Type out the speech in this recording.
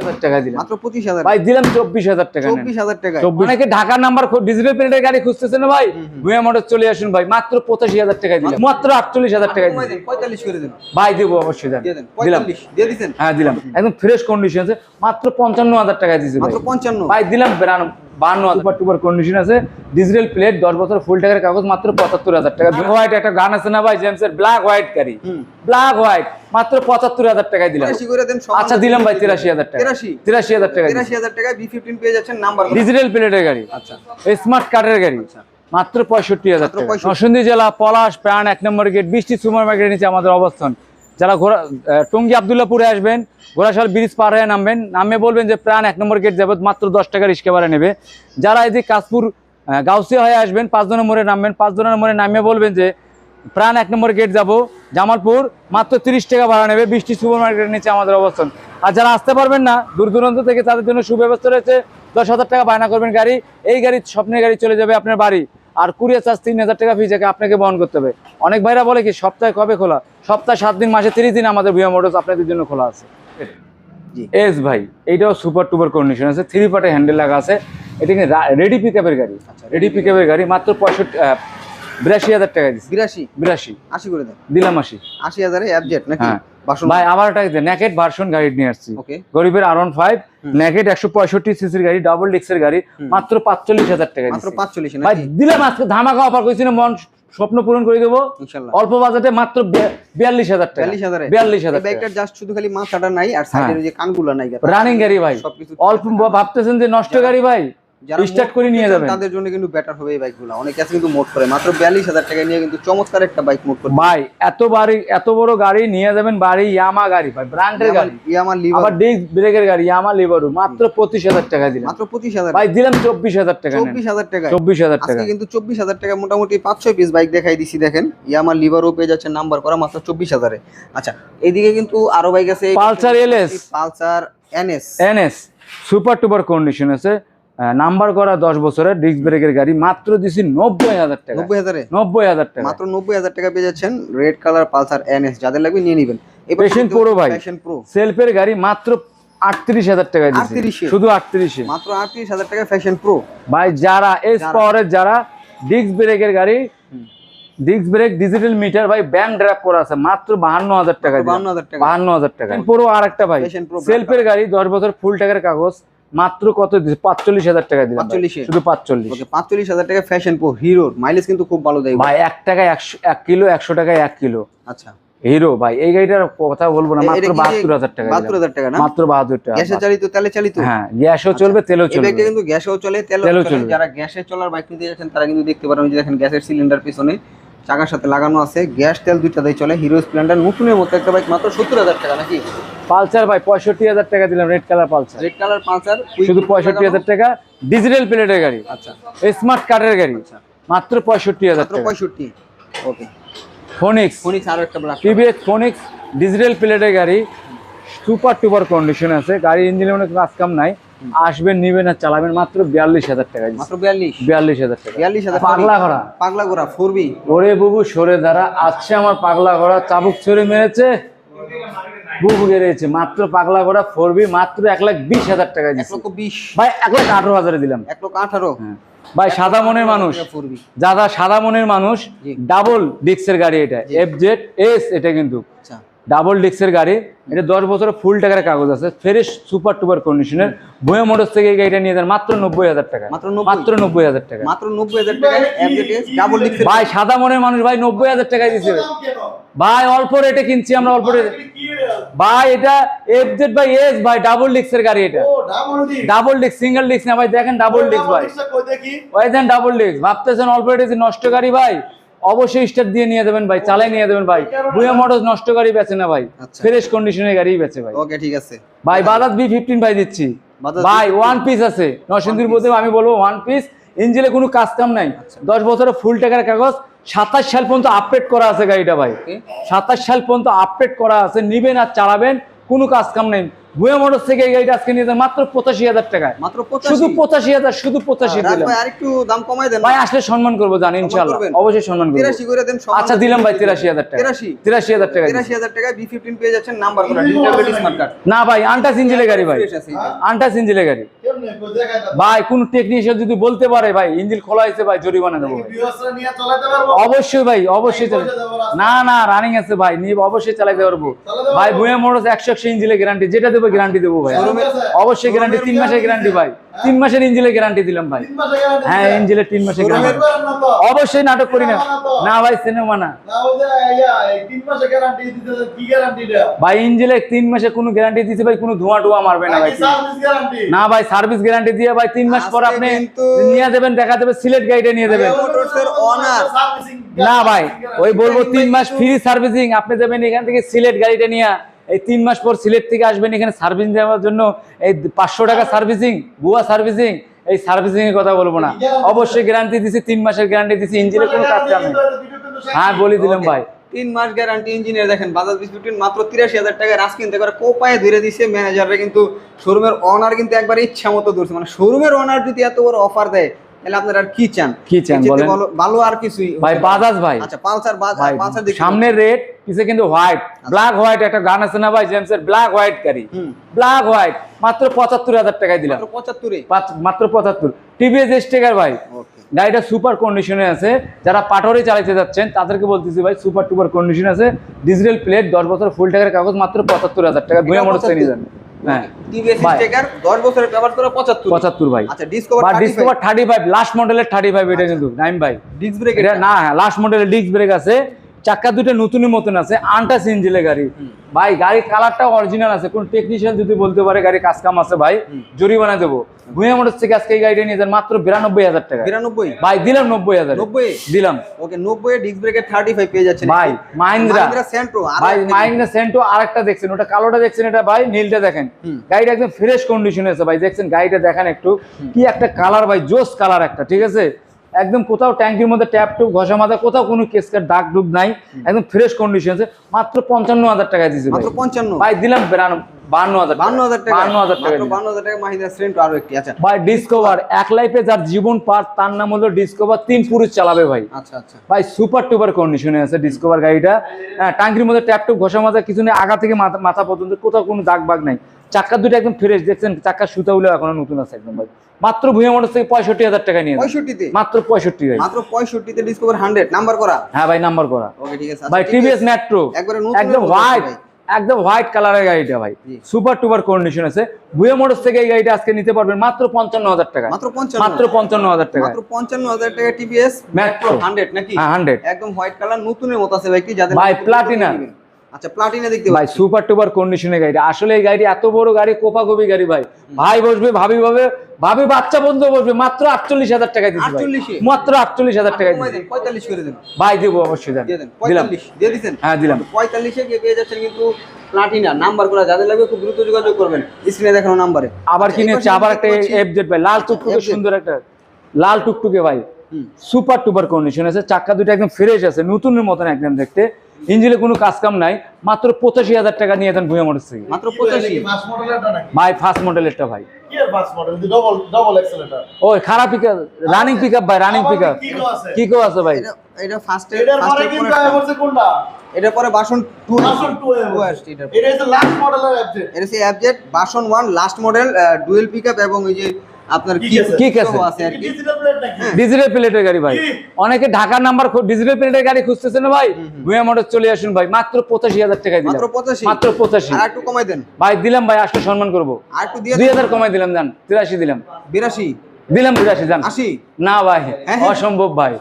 হাজার টাকা দিলাম। মাত্র পঁচিশ হাজার। ভাই দিলাম চব্বিশ হাজার টাকা নেন। চব্বিশ হাজার টাকা অনেকে ঢাকার নাম্বার ডিজিটাল প্রিন্টের গাড়ি খুঁজতেছে না ভাই? ভুয়া মোটর চলে আসুন ভাই মাত্র পঁচাশি হাজার টাকায় দিলাম। মাত্র আটচল্লিশ হাজার টাকা দিলাম। পঁয়তাল্লিশ করে দেন ভাই দেবো অবশ্যই দিলাম। হ্যাঁ দিলাম। একদম ফ্রেশ কন্ডিশন মাত্র পঞ্চান্ন হাজার টাকায় দিয়েছে ভাই। মাত্র পঞ্চান্ন। ভাই দিলাম সুপার টুপার কন্ডিশন আছে। ডিজিটাল প্লেট দশ বছর ফুল টাকার কাগজ মাত্র পঁচাত্তর হাজার টাকা। হোয়াইট একটা গান আছে না ভাই জেমসের ব্ল্যাক হোয়াইট গাড়ি ব্ল্যাক হোয়াইট মাত্র পঁচাত্তর হাজার টাকায় দিলাম। আচ্ছা দিলাম ভাই তিরাশি হাজার টাকা। তিরাশি। হাজার টাকা তিরাশি হাজার বি ফিফটিন পেয়ে যাচ্ছেন নাম্বার ডিজিটাল প্লেটের গাড়ি। আচ্ছা। স্মার্ট কার্ডের গাড়ি। আচ্ছা। মাত্র পঁয়ষট্টি হাজার মাত্র টাকা। 65 নরসিংদী জেলা পলাশ প্রাণ এক নম্বর গেট বৃষ্টি সুপার মার্কেটের নিচে আমাদের অবস্থান। যারা আহ, টঙ্গী আবদুল্লাপুরে আসবেন ঘোড়াশাল ব্রিজ পার হয়ে নামবেন নামে বলবেন যে প্রাণ এক নম্বর গেট যাবে মাত্র দশ টাকা রিক্সা ভাড়া নেবে। যারা এদিকে কাশপুর আহ, গাউসিয়া হয়ে আসবেন পাঁচ জনের মোড়ে নামবেন পাঁচ জনের মোড়ে নামে বলবেন যে প্রাণ এক নম্বর গেট যাব জামালপুর মাত্র তিরিশ টাকা ভাড়া নেবে বৃষ্টি সুপার মার্কেটের নিচে আমাদের অবস্থান। আর যারা আসতে পারবেন না দূর দূরান্ত থেকে তাদের জন্য সুব্যবস্থা রয়েছে দশ হাজার টাকা বায়না করবেন গাড়ি এই গাড়ি স্বপ্নের গাড়ি চলে যাবে আপনার বাড়ি। আর কুড়িয়ে চার্জ তিন হাজার টাকা ফি যাকে আপনাকে বহন করতে হবে। অনেক ভাইরা বলে কি সপ্তাহে কবে খোলা? সপ্তাহে সাত দিন মাসে তিরিশ দিন আমাদের ভিয়া মোটরস আপনাদের জন্য খোলা আছে। এস ভাই এইটাও সুপার টুপার কন্ডিশন আছে। থ্রি পার্টে হ্যান্ডেল লাগা আছে। এটা কিন্তু রেডি পিক আপের গাড়ি? আচ্ছা, রেডি পিক আপের গাড়ি মাত্র পঁয়ষট্টি বিরাশি হাজার টাকা দিচ্ছি বিরাশি? বিরাশি। আশি করে দেন দিলাম আশি। আশি হাজারে অ্যাবজেট নাকি? হ্যাঁ। ভাই আমার একটা নেকেট ভার্সন গাড়ি নিয়ে আসছি। ওকে গরিবের আর ওয়ান ফাইভ হুম। একশো পঁয়ষট্টি সিসির গাড়ি ডাবল ডিক্সের গাড়ি মাত্র পাঁচচল্লিশ হাজার টাকা মাত্র পাঁচচল্লিশ ভাই দিলাম আজকে ধামাকা অফার করেছি না মন স্বপ্ন পূরণ করে দেবো। অল্প বাজেটে মাত্র বিয়াল্লিশ হাজার টাকা। বিয়াল্লিশ হাজার? এই জাস্ট শুধু খালি মাথাটা নাই আর সাইডের যে কানগুলো নাই। রানিং গাড়ি ভাই। সবকিছু। অল্প ভাবতেছেন যে নষ্ট গাড়ি ভাই। যারা start করে নিয়ে যাবেন। তাদের জন্য কিন্তু বেটার হবে এই বাইকগুলো অনেকে আছে কিন্তু মোট করে। মাত্র বিয়াল্লিশ হাজার টাকা নিয়ে কিন্তু চমৎকার একটা বাইক মোট করে ভাই এত বাড়ি এত বড় গাড়ি নিয়ে যাবেন বাড়ি ইয়ামা গাড়ি ভাই ব্র্যান্ডের গাড়ি। ইয়ামার লিভার আবার ডিস্ক ব্রেকের গাড়ি ইয়ামা লিভারু মাত্র পঁচিশ হাজার টাকা দিলাম। মাত্র পঁচিশ হাজার ভাই দিলাম চব্বিশ হাজার টাকা চব্বিশ হাজার টাকা। চব্বিশ হাজার টাকা। কিন্তু চব্বিশ হাজার টাকা মোটামুটি পাঁচ ছয় পিস বাইক দেখাই দিছি দেখেন। ইয়ামার লিভারও পেয়ে যাচ্ছে নাম্বার করা মাত্র চব্বিশ হাজারে। আচ্ছা এইদিকে কিন্তু আরও বাইক আছে। Pulsar LS Pulsar NS NS super টুপার condition আছে। নাম্বার করা দশ বছরের ডিস্ক ব্রেকের গাড়ি মাত্র দিছি নব্বই হাজার টাকা। নব্বই হাজারে? নব্বই হাজার টাকা। মাত্র নব্বই হাজার টাকা পেয়ে যাচ্ছেন রেড কালার পালসার এনএস যাদের লাগবে নিয়ে নেবেন। Passion Pro ভাই। প্রো সেলফের গাড়ি মাত্র আটত্রিশ হাজার টাকা দিছি। 38 -এ? শুধু আটত্রিশে। মাত্র আটত্রিশ হাজার টাকা ফ্যাশন প্রো ভাই যারা এস যারা- পাওয়ারের যারা ডিস্ক ব্রেকের গাড়ি ডিস্ক ব্রেক ডিজিটাল মিটার ভাই ব্যাংক ড্রাপ করা আছে মাত্র বাহান্ন হাজার টাকা বান্ন হাজার টাকা বাহান্ন হাজার টাকা পুরো আর একটা ভাই Passion সেলফের গাড়ি দশ বছর ফুল টাকার কাগজ মাত্র কত দিচ্ছে পাঁচচল্লিশ হাজার টাকা দিলাম ভাই। 45 -এ? শুধু পাঁচচল্লিশ। পাঁচচল্লিশ হাজার টাকা ফ্যাশন প্রো হিরোর মাইলেজ কিন্তু খুব ভালো দেয়। ভাই এক টাকায় একশো এক কিলো একশো টাকায় এক কিলো। আচ্ছা। হিরো ভাই এই গাড়িটার কথা বলব না মাত্র বাহাত্তর হাজার টাকা বাহাত্তর হাজার টাকা না? মাত্র বাহাত্তর টাকা। গ্যাসে চালিত তেলে চালিত? হ্যাঁ গ্যাসও চলবে তেলও চলবে। বাইকটা কিন্তু গ্যাসেও চলে তেলও চলে। চলবে। যারা গ্যাসে চলার বাইক নিতে যাচ্ছেন তারা কিন্তু দেখতে পারেন যে দেখেন গ্যাসের সিলিন্ডার পিছনে চাকার সাথে লাগানো আছে। গ্যাস তেল দুইটাতেই চলে। হিরো স্প্লেন্ডার নতুনের মতো একটা বাইক মাত্র সত্তর হাজার টাকা নাকি? পালসার ভাই পঁয়ষট্টি হাজার টাকা দিলাম red colour Pulsar. Red colour Pulsar শুধু পঁয়ষট্টি হাজার টাকা ডিজিটাল প্লেটের গাড়ি। আচ্ছা। স্মার্ট কার্ডের গাড়ি। আচ্ছা। মাত্র পঁয়ষট্টি হাজার টাকা। পঁয়ষট্টি। ওকে ফোনিক্স ফোনিক্স আরও একটা টিভিএস ফোনিক্স ডিজিটাল প্লেটের গাড়ি। সুপার টুপার কন্ডিশন আছে। গাড়ির ইঞ্জিনে অনেক কাজ কাম নাই। আসবেন নিবেন আর চালাবেন মাত্র বিয়াল্লিশ হাজার টাকা। মাত্র বিয়াল্লিশ? বিয়াল্লিশ হাজার টাকা। বিয়াল্লিশ হাজার পাগলা ঘোড়া। পাগলা ঘোড়া ফোর বি ওরে বুবু সরে দ্বারা আসছে আমার পাগলা ঘোড়া চাবুক ছড়ে মেরেছে। বুবু গেড়েছে মাত্র পাগলা ঘোড়া ফোরবি মাত্র এক লাখ বিশ হাজার টাকা এক দিচ্ছি লক্ষ বিশ। ভাই এক লাখ আঠারো হাজারে দিলাম। এক লক্ষ আঠারো? হ্যাঁ। ভাই সাদা মনের মানুষ। বি সাদা মনের মানুষ ডাবল ডিক্সের গাড়ি এটা। এফ জেড এস এটা কিন্তু। আচ্ছা। ডাবল ডিক্সের গাড়ি। এটা দশ বছরের ফুল টাকার কাগজ আছে। ফ্রেশ সুপার টুপার কন্ডিশনের বয়ে মোটরস থেকে এই গাড়িটা নিয়ে যান মাত্র নব্বই হাজার টাকা। মাত্র মাত্র নব্বই হাজার টাকা। মাত্র নব্বই হাজার ডাবল ভাই সাদা মনের মানুষ ভাই নব্বই হাজার টাকায় দিচ্ছে ভাই অল্প রেটে কিনছি আমরা অল্প রেটে ভাই এটা এফ জেড ভাই এস ভাই ডাবল ডিক্সের গাড়ি এটা। ডাবল ডিক্স সিঙ্গেল ডিক্স না ভাই দেখেন ডাবল ডিক্স ভাই। ওই দেন ডাবল ডিক্স ভাবতেছেন অল্প রেটে নষ্ট গাড়ি ভাই? অবশ্যই স্টার্ট দিয়ে নিয়ে দেবেন ভাই চালাই নিয়ে দেবেন ভাই। বুয়া মোটরস নষ্ট গাড়ি বেচে না ভাই আচ্ছা। ফ্রেশ কন্ডিশনের গাড়ি বেচে ভাই। ওকে ঠিক আছে। ভাই বাজাজ বি ফিফটিন ভাই দিচ্ছি। ভাই ওয়ান পিস আছে। নরসিংদীর মধ্যে আমি বলব ওয়ান পিস ইঞ্জিনে কোনো কাজ কাম নাই। আচ্ছা। দশ বছরের ফুল টাকার কাগজ। সাতাশ সাল পর্যন্ত আপডেট করা আছে গাড়িটা ভাই। সাতাশ সাল পর্যন্ত আপডেট করা আছে। নিবেন আর চালাবেন। কোনো কাজ কাম নেই। ভুয়া মোটর থেকে এই গাড়িটা আজকে নিয়ে মাত্র পঁচাশি হাজার টাকায়। মাত্র শুধু পঁচাশি হাজার শুধু পঁচাশি রাজ দিলাম। ভাই আরেকটু দাম কমাই দেন ভাই আসলে সম্মান করব জান ইনশাল্লাহ অবশ্যই সম্মান করব। 83 করে দেন আচ্ছা দিলাম ভাই তিরাশি হাজার টাকা। 83 তিরাশি হাজার টাকা তিরাশি হাজার টাকায় বি ফিফটিন পেয়ে যাচ্ছেন নাম্বার করা ডিজিটাল স্মার্ট কার্ড। না ভাই আনটাস ইঞ্জিনের গাড়ি ভাই। গাড়ি। কোন টেকনিশিয়ান যদি বলতে পারে ভাই ইঞ্জিন খোলা হয়েছে ভাই জরিমানা দেবো ভাই। বিহসরা নিয়ে চালাতে পারব অবশ্যই ভাই অবশ্যই। না না রানিং আছে ভাই নিয়ে অবশ্যই চালাতে পারব। ভাই? বুয়া মোটরস একশো একশো ইঞ্জিনের গ্যারান্টি যেটা দেবো গ্যারান্টি দেবো ভাই। অবশ্যই গ্যারান্টি তিন মাসের গ্যারান্টি ভাই। তিন মাসের ইঞ্জিনের গ্যারান্টি দিলাম ভাই। হ্যাঁ ইঞ্জিনের তিন মাসের গ্যারান্টি অবশ্যই নাটক করি না। না ভাই সিনেমা না। দিতে ভাই ইঞ্জিনে তিন মাসে কোনো গ্যারান্টি দিছে ভাই কোনো ধোঁয়া টোয়া মারবে না ভাই না ভাই সার্ভিস গ্যারান্টি দিয়ে ভাই তিন মাস পর আপনি নিয়ে দেবেন দেখা দেবে সিলেট গাড়িটা নিয়ে দেবেন না ভাই ওই বলব তিন মাস ফ্রি সার্ভিসিং আপনি যাবেন এখান থেকে সিলেট গাড়িটা নিয়ে। এই তিন মাস পর সিলেট থেকে আসবেন এখানে সার্ভিসিং দেওয়ার জন্য। এই পাঁচশো টাকা সার্ভিসিং ভুয়া সার্ভিসিং এই সার্ভিসিং এর কথা বলব না। অবশ্যই গ্যারান্টি দিছি তিন মাসের গ্যারান্টি দিছি ইঞ্জিনের কোনো কাজ কাম নেই হ্যাঁ বলে দিলাম ভাই। তিন মাস গ্যারান্টি ইঞ্জিনিয়ার দেখেন বাজাজ বি ফিফটিন মাত্র তিরাশি হাজার টাকা রাস কিনতে করে কোপায় ধরে দিছে ম্যানেজাররা কিন্তু শোরুমের অনার কিন্তু একবার ইচ্ছা মতো ধরছে। মানে শোরুমের অনার যদি এত বড় অফার দেয় তাহলে আপনারা আর কি চান? কি চান বলেন? ভালো- আর কিছুই ভাই বাজাজ ভাই। আচ্ছা পালসার পালসার দেখি। সামনের পিছে কিন্তু হোয়াইট? ব্ল্যাক হোয়াইট একটা গান আছে না ভাই জেমসের? ব্ল্যাক হোয়াইট গাড়ি। Black white. মাত্র পঁচাত্তর হাজার টাকায় দিলাম। মাত্র মাত্র পঁচাত্তর। টিভিএস স্টেকার ভাই। গাড়িটা সুপার কন্ডিশনে আছে। যারা পাটরে চালাতে যাচ্ছেন তাদেরকে বলতেছি ভাই সুপার টুপার কন্ডিশন আছে। ডিজিটাল প্লেট দশ বছর ফুল টাকার কাগজ মাত্র পঁচাত্তর হাজার টাকা। ভুয়া মোটর নিয়ে যান। হ্যাঁ। টিভিএস ভাই। স্টিকার 10 বছরের ব্যবহার করে 75 পঁচাত্তর ভাই। আচ্ছা ডিসকভার বা ডিসকভার থার্টি ফাইভ লাস্ট মডেলের থার্টি ফাইভ এটা কিন্তু। নাইম ভাই। ডিস্ক ব্রেক এটা না হ্যাঁ লাস্ট মডেলের ডিস্ক ব্রেক আছে। চাক্কা দুটো নতুনের মতন আছে আনটাস ইঞ্জিনের গাড়ি। ভাই গাড়ির কালারটা অরিজিনাল আছে। কোন টেকনিশিয়ান যদি বলতে পারে গাড়ি কাজ কাম আছে ভাই জরিমানা দেবো। ভুয়া মোটর থেকে আজকে এই গাড়িটা নিয়ে যান মাত্র বিরানব্বই হাজার টাকা। 92 ভাই দিলাম নব্বই হাজার। 90 দিলাম। ওকে 90 এ ডিস্ক ব্রেকের 35 পেয়ে যাচ্ছেন। ভাই মাহিন্দ্রা সেন্ট্রো আর ভাই মাহিন্দ্রা সেন্টো আরেকটা দেখছেন ওটা কালোটা দেখছেন এটা ভাই নীলটা দেখেন। গাড়িটা একদম ফ্রেশ কন্ডিশনে আছে ভাই দেখছেন গাড়িটা দেখেন একটু। কি একটা কালার ভাই জোস কালার একটা ঠিক আছে? একদম কোথাও ট্যাঙ্কির মধ্যে ট্যাপ টুপ ঘষা মাথা কোথাও কোনো কেসকার দাগ ডুব নাই একদম ফ্রেশ কন্ডিশন আছে। মাত্র পঞ্চান্ন হাজার টাকা দিয়েছে মাত্র 55 ভাই দিলাম বান্ন হাজার বান্ন হাজার টাকা। বান্ন হাজার টাকা বান্ন হাজার টাকা মাহিন্দ্রা সেন্ট্রো আরও একটি আচ্ছা। ভাই ডিসকভার এক লাইফে যার জীবন পার তার নাম হলো ডিসকভার তিন পুরুষ চালাবে ভাই। আচ্ছা আচ্ছা। ভাই সুপার টুপার কন্ডিশনে আছে ডিসকভার গাড়িটা। হ্যাঁ টাঙ্কির মধ্যে ট্যাপ টুপ ঘষা মাজা কিছু নেই আগা থেকে মাথা মাথা পর্যন্ত কোথাও কোনো দাগ বাগ নাই। চাক্কা দুটো একদম ফ্রেশ দেখছেন চাক্কার সুতাগুলো এখনও নতুন আছে একদম ভাই। মাত্র ভুয়া মোটর থেকে পঁয়ষট্টি হাজার টাকা নিয়ে যান। 65 তে মাত্র পঁয়ষট্টি ভাই। মাত্র 65 তে ডিসকভার 100 নাম্বার করা? হ্যাঁ ভাই নাম্বার করা। ওকে ঠিক আছে। ভাই আচ্ছা, টিভিএস মেট্রো একদম হোয়াইট একদম হোয়াইট কালারের গাড়িটা ভাই। সুপার টুপার কন্ডিশন আছে। ভুয়া মোটরস থেকে এই গাড়িটা আজকে নিতে পারবেন মাত্র পঞ্চান্ন হাজার টাকা। মাত্র 55 মাত্র পঞ্চান্ন হাজার টাকা। মাত্র 55000 টাকা টিভিএস Metro। 100 নাকি? হ্যাঁ হান্ড্রেড একদম হোয়াইট কালার নতুনের মতো আছে ভাই কি? যাদের ভাই। নেবেন। আচ্ছা প্লাটিনা দেখতে ভাই সুপার টুপার কন্ডিশনের গাড়ি। আসলে এই গাড়ি এত বড় গাড়ি কোপাকপি গাড়ি ভাই। ভাই বসবে ভাবি ভাবে ভাবি বাচ্চা বন্ধু বসবে মাত্র আটচল্লিশ হাজার টাকা দিচ্ছি ভাই। 48 এ? মাত্র আটচল্লিশ হাজার টাকা দিচ্ছি 45 করে দেন। ভাই দেবো অবশ্যই দেন। দিলাম। দিয়ে দিছেন? হ্যাঁ দিলাম। 45 এ গিয়ে পেয়ে যাচ্ছেন কিন্তু প্লাটিনা নাম্বার করা যাদের লাগবে খুব দ্রুত যোগাযোগ করবেন। স্ক্রিনে দেখানো নাম্বারে আবার কিনেছে আবার একটা ভাই লাল টুকটুকে সুন্দর একটা লাল টুকটুকে ভাই। সুপার টুপার কন্ডিশন আছে চাক্কা দুটো একদম ফ্রেশ আছে নতুনের মতন একদম দেখতে। ইঞ্জিনে কোনো কাজ কাম নাই মাত্র পঁচাশি হাজার টাকা নিয়ে যান ভুয়া মোটর থেকে মাত্র 85 মাস মডেলটা নাকি? ভাই ফার্স্ট মডেলেরটা ভাই। কি মডেল ডবল ডবল এক্সেলেটর ওই খারাপ পিক রানিং পিক আপ ভাই রানিং পিক আপ কি আছে? কেউ আছে ভাই। এটা এটা ফার্স্ট এটার পরে কিন্তু আয় এটা পরে বাসন 2 ভার্সন 2 এ টু আসছে এটা এটা লাস্ট মডেলের অ্যাপডেট এটা সেই অ্যাবজেট বাসন 1 লাস্ট মডেল ডুয়েল পিকআপ এবং এই যে আপনার Kick কি আছে। ডিজিটাল প্লেট নাকি? ডিজিটাল প্লেটের গাড়ি ভাই। অনেকে ঢাকার নাম্বার ডিজিটাল প্লেটের গাড়ি খুঁজতেছে না ভাই? ভুয়া মোটর চলে আসুন ভাই। মাত্র পঁচাশি হাজার টাকায় দিলাম। মাত্র পঁচাশি? আর একটু কমাই দেন। ভাই দিলাম ভাই আসলে সম্মান করব। আর একটু দিয়ে দুই হাজার কমাই দিলাম জান তিরাশি দিলাম। 82 দিলাম বিরাশি জান 80 না ভাই হ্যাঁ, হ্যাঁ। অসম্ভব ভাই।